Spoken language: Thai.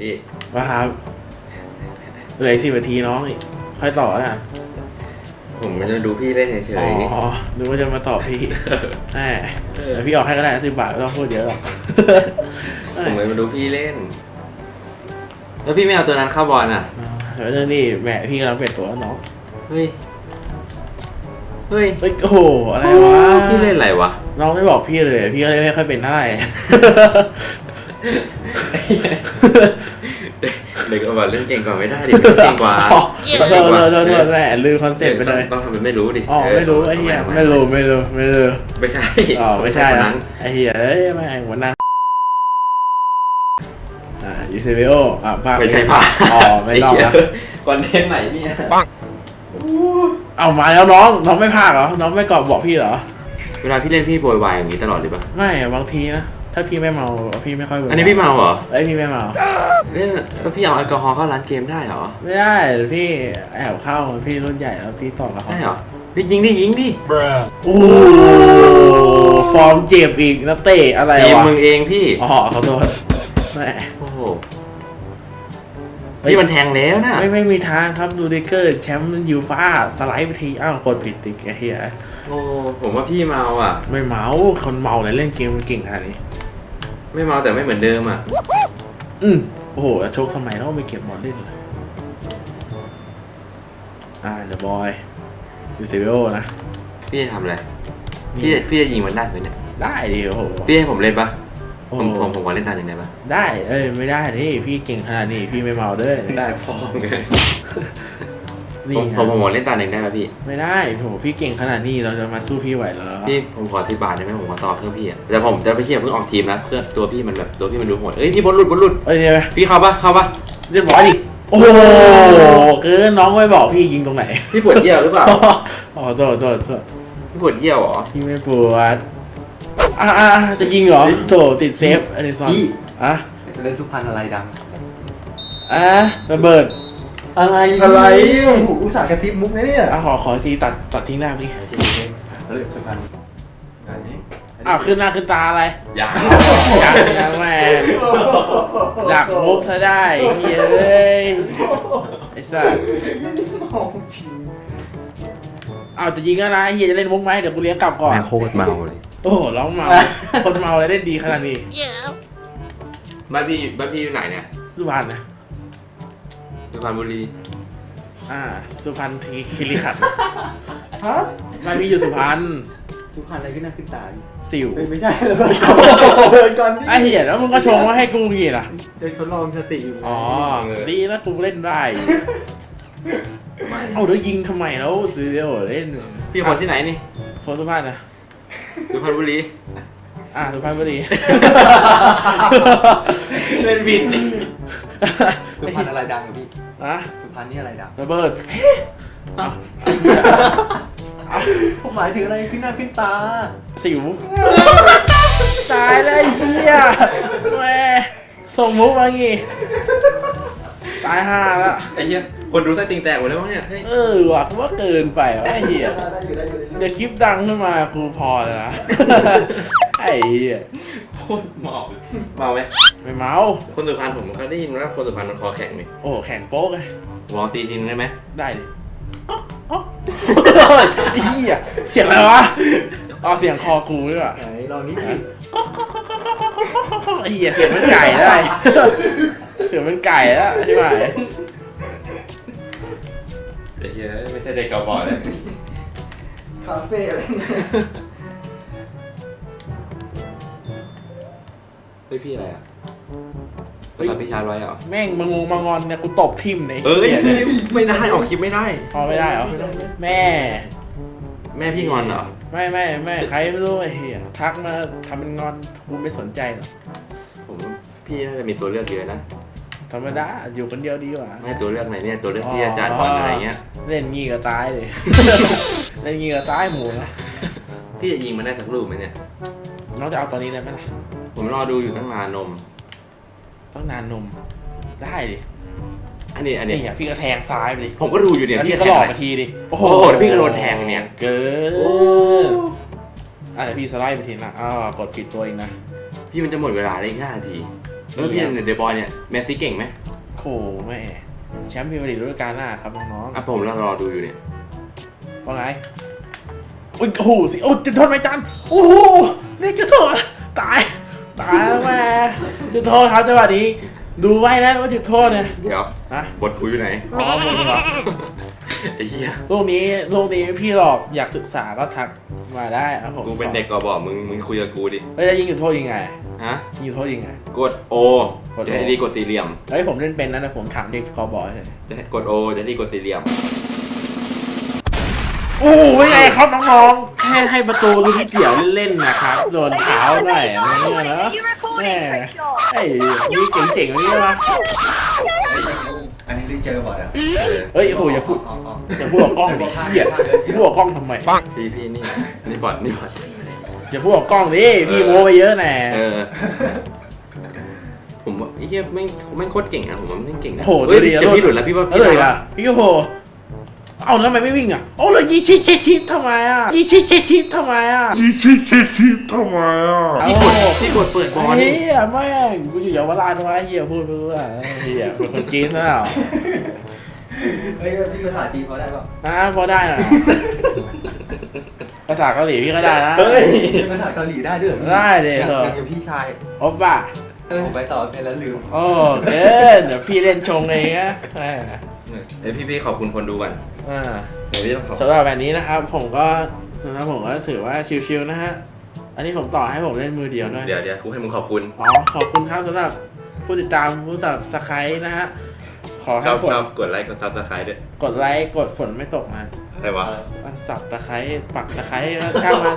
พี่ว่าครับเหลือสิบนาทีน้องอีกค่อยต่อแล้วกันผมมันจะดูพี่เล่นเฉอ๋ยอนึกว่าจะมาตอบพี่แหมเดี๋ยวพี่ออกให้ก็ได้สิบบาทไม่ต้องพูดเยอะหรอกๆผมเลยมาดูพี่เล่น แล้วพี่ไม่เอาตัวนั้นเข้าบอลอะอ่าเดี๋ยวเรื่องนี้แหมพี่กำลังเปลี่ยนตัวแล้วน้องเฮ้ย เฮ้ยเฮ้ยโอ้โหอะไรวะพี่เล่นอะไรวะ น้องไม่บอกพี่เลย พี่ก็เลยไม่ค่อยเป็นเท่าไหร่ เด็กเอาบอลเล่นเก่งกว่าไม่ได้ดิเก่งกว่าอ๋อโทษโทษโทษโทษแหมลืมคอนเซ็ปต์ไปเลยต้องต้องทำเป็นไม่รู้ดิอ๋อไม่รู้ไอ้เหี้ยทำไม่รู้ไม่รู้ไม่รู้ไม่ใช่อ๋อไม่ใช่คนนะนั้นไอ้เหี้ยเอ้ยแม่งวันนั้นอ่ายูเซเบโออะภาคไม่ใช่พาอ๋อไม่ต้องเหี้ยนะคอนเทนต์ไหนเนี่ยเอามาแล้วน้องน้องไม่ภาคเหรอน้องไม่กรอบบอกพี่เหรอเวลาพี่เล่นพี่โวยวายอย่างนี้ตลอดเลยปะไม่บางทีนะ ถ้าพี่ไม่เมาพี่ไม่ค่อยบ่อันนี้พี่เมาเหรอไอยพี่ไม่เมาเล่นแล้วพี่เอาแอลกอฮอล์เข้าร้านเกมได้เหรอไม่ได้พี่แอบเข้าพี่รุ่นใหญ่แล้วพี่ต่อกับเขาได้เหรอพี่ยิงดิยิงดิโอ้โหฟอร์มเจ็บอีกนักเตะอะไรทีมวะมึงเองพี่อ๋อขอโทษแม่โอ้โหเฮ้ยพี่มันแทงแล้วนะไม่ไม่มีทางครับดูดิเกอร์แชมป์ยูฟ่าสไลด์ไปทีอ้าวกดผิดติกไอ้เหี้ยโอ้ผมว่าพี่เมาอะ ไม่เมาคนเมาเลยเล่นเกมมันเก่งขนาดนี้ ไม่เมาแต่ไม่เหมือนเดิมอะ อืมโอ้โหแล้วโชคทำไมแล้วไม่เก็บบอลเล่นเลยอ่าเดอะบอยยูเซเบโอนะพี่จะทำอะไรนี่พี่พี่จะยิงมันได้ไหมเนี่ย ได้ดิโอ้โหพี่ให้ผมเล่นปะโอ้ผมโหผมผมขอเล่นตาหนึ่งได้ปะได้ เอ้ยไม่ได้นี่พี่เก่งขนาดนี้พี่ไม่เมาเด้อได้พอไง นี่ผมไงผมผมขอเล่นตาหนึ่งได้ปะพี่ ไม่ได้โหพี่เก่งขนาดนี้เราจะมาสู้พี่ไหวเหรอพี่ผมขอสิบบาทได้ไหมผมขอต่อเครื่องพี่อะแต่ผมจะไปเชียร์เพิ่งออกทีมนะเพื่อตัวพี่มันแบบตัวพี่มันดูโหดเอ้ยพี่บอลหลุดบอลหลุดเอ้ยเดี๋ยวพี่เข้าปะเข้าปะเรียบร้อยดิโอ้โหเกินน้องไม่บอกพี่ยิงตรงไหนพี่ปวดเยี่ยวหรือเปล่าอ๋อโทษโทษโทษพี่ปวดเยี่ยวเหรอพี่ไม่ปวดอะอะอะจะยิงเหรอโถติดเซฟอันนี้ซ้อนพี่ อะเล่นสุพรรณอะไรดัง อะระเบิด อะไรอะไรโอ้โหอุตส่าห์กระซิบมุกนะเนี่ยอะขอขอทีตัดตัดทิ้งหน้าพี่เล่นสุพรรณอันนี้อ้าวขึ้นหน้าขึ้นตาอะไรอย่าอยากนะแม่อยากมุกซะได้เฮ้ยไอ้สัสมองจริงอ้าวจะยิงแล้วนะไอ้เฮียจะเล่นมุกไหมเดี๋ยวกูเลี้ยงกลับก่อน แม่งโคตรเมาเลย โอ้โหร้องเมา คนเมาอะไรได้ดีขนาดนี้ บ้านพี่บ้านพี่อยู่ไหนเนี่ย สุพรรณนะ สุพรรณบุรีอ่า สุพรรณทีคิริขันธ์ฮะไม่มีอยู่สุพรรณสุพรรณอะไรขึ้นหน้าขึ้นตาพี่สิวเฮ้ยไม่ใช่แล้วก็เดินก่อนดิไอ้เหี้ยแล้วมึงก็ชงมาให้กูงี้ล่ะ เดินทดลองสติอยู่อ๋อ ดีนะกูเล่นได้ เอาเดี๋ยวยิงทำไมแล้วซื้อเดี๋ยวเล่นพี่คนที่ไหนนี่คนสุพรรณนะ สุพรรณบุรีอ่าสุพรรณบุรี เล่นผิ ดสุพรรณอะไรดังอะพี่อะสุพรรณนี่อะไรดังระเบิดผมหมายถึงอะไรขึ้นหน้าขึ้นตา สิว ตายเลยเฮียแม่ส่งมุกมางี้ ตายห่าละไอ้เหี้ยคนดูสติงแตกหมดแล้วมั้งเนี่ยเฮ้ยเออว่ะกูว่าเกินไปว่ะไอ้เหี้ยได้อยู่ได้อยู่ได้อยู่เดี๋ยวคลิปดังขึ้นมากูพอแล้วนะ ไอ้เหี้ยโค ตรเมาเมาไหมไม่เมา คนสุพรรณผมเคยได้ยินว่าคนสุพรรณมันคอแข็งนี่โอ้แข่งโป๊กเลยลองตีทีนึงได้ไหมได้ดิก๊อกก๊อกไอ้เหี้ยเสียงอะไรวะอ๋อเสียงคอกูด้วยว่ะไหนลองนิดสิไอ้เหี้ยเสียงมันไก่ได้ เสียงมันไก่แล้วใช่ไหมไอ้เหี้ยไม่ใช่เด็กเกาบอลเลยคาเฟ่อะไรเนี่ย เฮ้ยพี่อะไรอะโทรศัพท์พี่ชาร์จไว้เหรอแม่งมางงมางอนเนี่ยกูตบทิ่มในเอ้ยหี้เนี่ยไม่ได้ออกคลิปไม่ได้ พอไม่ได้เหรอแม่ แม่พี่งอนเหรอไม่ไม่ไม่ใครไม่รู้ไอ้เหี้ยทักมาทำเป็นงอนกูไม่สนใจหรอกผมว่าพี่น่าจะมีตัวเลือกเยอะนะธรรมดาอยู่คนเดียวดีกว่า ไม่ตัวเลือกไหนเนี่ยตัวเลือกที่อาจารย์บอลอะไรเงี้ยเล่นงี้ก็ตายเลย เล่นงี้ก็ตายหมูนะพี่จะยิงมันได้สักลูกไหมเนี่ยน้องจะเอาตอนนี้ได้ไหมล่ะ ผมรอดูอยู่ตั้งนานนม ต้องนานนม ได้ดิอันนี้อันนี้ นี่อะพี่ก็แทงซ้ายไปดิผมก็ดูอยู่เนี่ยแล้วพี่พี่ก็ก็หหลลออกกมามาทีดิโอ้โหเดี๋ยวพี่ก็โดนแทงเนี่ย เกินอะเดี๋ยวพี่สไลด์ไปทีนะอ้าวกดผิดตัวเองนะ พี่มันจะหมดเวลาได้อีกห้านาทีเออพี่เนี่ยเดบอยเนี่ยแมสซี่เก่งไหมโอ้แม่ แชมป์พรีเมียร์ลีกฤดูกาลหน้าครับน้องอะผมรอรอดูอยู่เนี่ย ๆว่าไงอุ้ยโอ้โหสิโอ้จุดโทษไหมจันโอ้โหนี่จุดโทษตายตายแล้วแม่ จุดโทษครับจังหวะนี้ ดูไว้นะว่าจุดโทษเนี่ยเดี๋ยวฮะบทกูอยู่ไหนอ๋อมึงเหรอไอ้เหี้ยลูกนี้ลูกนี้พี่หลอกอยากศึกษาก็ทักมาได้ครับผมกูเป็นเด็กกบมึงมึงคุยกับกูดิเฮ้ยแล้วยิงจุดโทษยังไงฮะยิงจุดโทษยังไง กดโอกด O จะให้ดีกดสี่เหลี่ยมเฮ้ยผมเล่นเป็นนะแต่ผมถามเด็กกอบอยเลย จะให้กดโอจะให้ดีกดสี่เหลี่ยมโอ้โหเป็นไงครับน้องๆ แค่ให้ประตูลุ้นเกี่ยวเล่นๆนะครับ โดนเท้าหน่อยอะไรเงี้ยนะแม่ไอ้นี่เจ๋งๆอย่างนี้วะอันนี้ได้เจอบ่อยอะเฮ้ยโอ้โหอย่าพูดอ๋ออ๋ออย่าพูดออกกล้องดิเหี้ยพูดออกกล้องทำไมพี่พี่นี่นี่บอดนี่บอดอย่าพูดออกกล้องดิพี่โม้ไปเยอะแน่เออผมว่าไอ้เหี้ยแม่งแม่งโคตรเก่งนะผมว่าแม่งเก่งนะโอ้โหเฮ้ยดูดิเดี๋ยวพี่หลุดแล้วพี่ว่าแล้วพี่เลยว่าอะพี่โอ้โห เอาแล้วทำไมไม่วิ่งอะโอ้เลยยีชิชิชิทำไมอะยีชิชิชิทำไมอะยีชิชิชิทำไมอะพี่กดพี่กดเปิดบอลเฮียแม่งกูอยู่เยาวลาชวะเฮียพูดเพื่อเฮียเป็นคนจีนเปล่าเฮ้ยพี่ภาษาจีนพอได้ป่ะอ่าพอได้ภาษาเกาหลีพี่ก็ได้นะเฮ้ยภาษาเกาหลีได้ด้วยได้เลยเหรออย่างพี่ชายโอปป้าผมไปต่อเพลแล้วลืมโอ้เกินเดี๋ยวพี่เล่นชงเองนะ เดี๋ยวพี่พี่ขอบคุณคนดูก่อนอ่าเดี๋ยวพี่ต้องขอบสำหรับแบบนี้นะครับ ผมก็สำหรับผมก็ถือว่าชิวๆนะฮะ อันนี้ผมต่อให้ผมเล่นมือเดียวด้วย เดี๋ยวเดี๋ยวกูให้มึงขอบคุณ อ๋อ ขอบคุณครับสำหรับผู้ติดตามผู้สับสไครต์นะฮะ ขอชให้อบฝนชอบกดไลค์กดซับสไครต์ด้วยกดไลค์กดฝนไม่ตกมาอะไรวะ สับตะไคร้ปักตะไคร้ช่างมัน